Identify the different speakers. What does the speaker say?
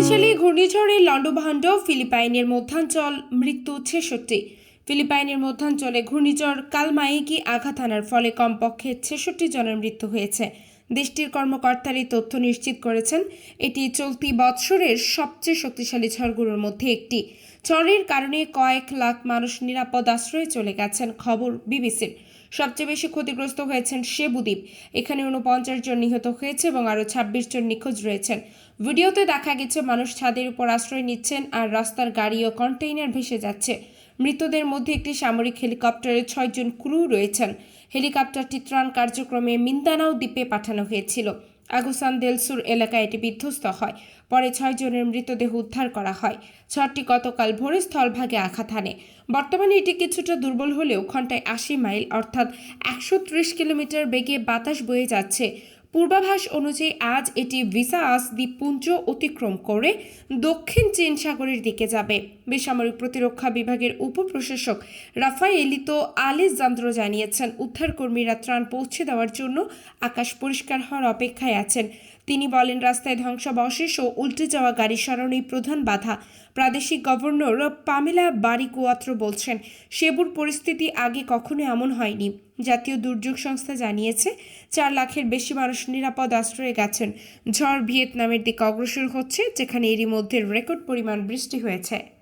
Speaker 1: শক্তিশালী ঘূর্ণিঝড়ে লন্ডভাণ্ড ফিলিপাইনের মধ্যাঞ্চল, মৃত্যু ছেষট্টি। ফিলিপাইনের মধ্যাঞ্চলে ঘূর্ণিঝড় কালমায়েকি আঘাত আনার ফলে কমপক্ষে ছেষট্টি জনের মৃত্যু হয়েছে। দেশটির কর্মকর্তারা এই তথ্য নিশ্চিত করেছেন, এটি চলতি বৎসরের সবচেয়ে শক্তিশালী ঝড়গুলোর মধ্যে একটি। ঝড়ের কারণে কয়েক লাখ মানুষ নিরাপদ আশ্রয়ে চলে গেছেন, খবর বিবিসির। সবচেয়ে বেশি ক্ষতিগ্রস্ত হয়েছেন সেবুদ্বীপ এখানে উনপঞ্চাশ জন নিহত হয়েছে এবং আরও ছাব্বিশ জন নিখোঁজ রয়েছেন। ভিডিওতে দেখা গেছে, মানুষ ছাদের উপর আশ্রয় নিচ্ছেন আর রাস্তার গাড়ি ও কন্টেইনার ভেসে যাচ্ছে। মৃতদের মধ্যে একটি সামরিক হেলিকপ্টারে ছয়জন ক্রু রয়েছেন। হেলিকপ্টারটি ত্রাণ কার্যক্রমে মিন্দানাও দ্বীপে পাঠানো হয়েছিল। আগুসান দেলসুর এলাকায় এটি বিধ্বস্ত হয়। পরে ছয় জনের মৃতদেহ উদ্ধার করা হয়। ঝড়টি গতকাল ভোরে স্থলভাগে আঘাত হানে। বর্তমানে এটি কিছুটা দুর্বল হলেও ঘন্টায় আশি মাইল, অর্থাৎ একশো ত্রিশ কিলোমিটার বেগে বাতাস বয়ে যাচ্ছে। পূর্বাভাস অনুযায়ী আজ এটি ভিসাস দ্বীপপুঞ্জ অতিক্রম করে দক্ষিণ চীন সাগরের দিকে যাবে। বেসামরিক প্রতিরক্ষা বিভাগের উপপ্রশাসক রাফায়েলিতো আলেজান্দ্র জানিয়েছেন, উদ্ধারকর্মীরা ত্রাণ পৌঁছে দেওয়ার জন্য আকাশ পরিষ্কার হওয়ার অপেক্ষায় আছেন। তিনি বলেন, রাস্তায় ধ্বংসাবশেষ ও উল্টে যাওয়া গাড়ি সরানোই প্রধান বাধা। প্রাদেশিক গভর্নর পামেলা বারিকুয়াত্র বলছেন, সেবুর পরিস্থিতি আগে কখনো এমন হয়নি। জাতীয় দুর্যোগ সংস্থা জানিয়েছে, চার লাখের বেশি মানুষ নিরাপদ আশ্রয়ে গেছেন। ঝড় ভিয়েতনামের দিকে অগ্রসর হচ্ছে, যেখানে এরই মধ্যে রেকর্ড পরিমাণ বৃষ্টি হয়েছে।